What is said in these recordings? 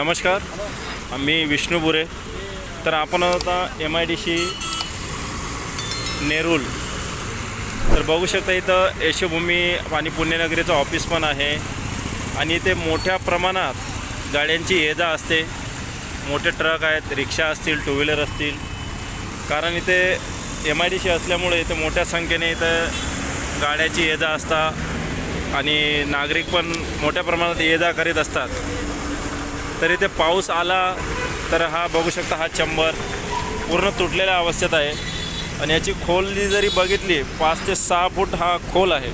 नमस्कार मी विष्णू बुरे. तर आपण आता M I D C Nerul. तर बघू शकता इथं यशोभूमी आणि पुण्यनगरीचं ऑफिस पण आहे. आणि इथे मोठ्या प्रमाणात गाड्यांची ये जा असते. मोठे ट्रक आहेत रिक्षा असतील टू व्हीलर असतील. कारण इथे एम आय डी सी असल्यामुळे इथे मोठ्या संख्येने इथं गाड्याची ये जा असता आणि नागरिक पण मोठ्या प्रमाणात ये जा करीत असतात. तर इथे पाऊस आला तर हा बघू शकता हा चंबर पूर्ण तुटलेल्या अवस्थेत आहे. आणि याची खोली जरी बघितली पाच ते सहा फूट हा खोल आहे.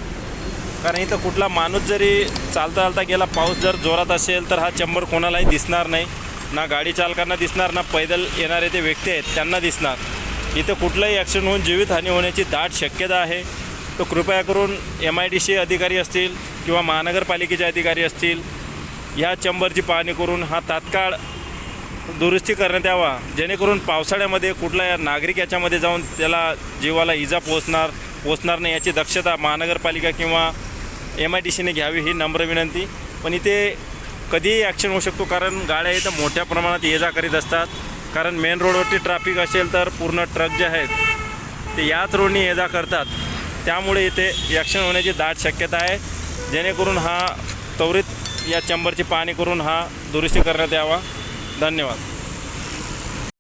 कारण इथं कुठला माणूस जरी चालता चालता गेला पाऊस जर जोरात असेल तर हा चंबर कोणालाही दिसणार नाही. ना गाडी चालकांना दिसणार ना पैदल येणारे ते व्यक्ती आहेत त्यांना दिसणार. इथं कुठलंही ॲक्सिडेंट होऊन जीवितहानी होण्याची दाट शक्यता आहे. तो कृपया करून एम आय डी सी अधिकारी असतील किंवा महानगरपालिकेचे अधिकारी असतील ह्या चंबरची पाहणी करून हा तात्काळ दुरुस्ती करण्यात यावा. जेणेकरून पावसाळ्यामध्ये कुठला या नागरिक याच्यामध्ये जाऊन त्याला जीवाला इजा पोचणार पोचणार नाही याची दक्षता महानगरपालिका किंवा एम आय डी सीने घ्यावी ही नम्र विनंती. पण इथे कधीही ॲक्शन होऊ शकतो कारण गाड्या इथं मोठ्या प्रमाणात ये जा करीत असतात. कारण मेन रोडवरती ट्रॅफिक असेल तर पूर्ण ट्रक जे आहेत ते याच रोडनी ये जा करतात. त्यामुळे इथे ॲक्शन होण्याची दाट शक्यता आहे. जेणेकरून हा त्वरित या चंबरची पाहणी करून हा दुरुस्ती करण्यात यावा. धन्यवाद.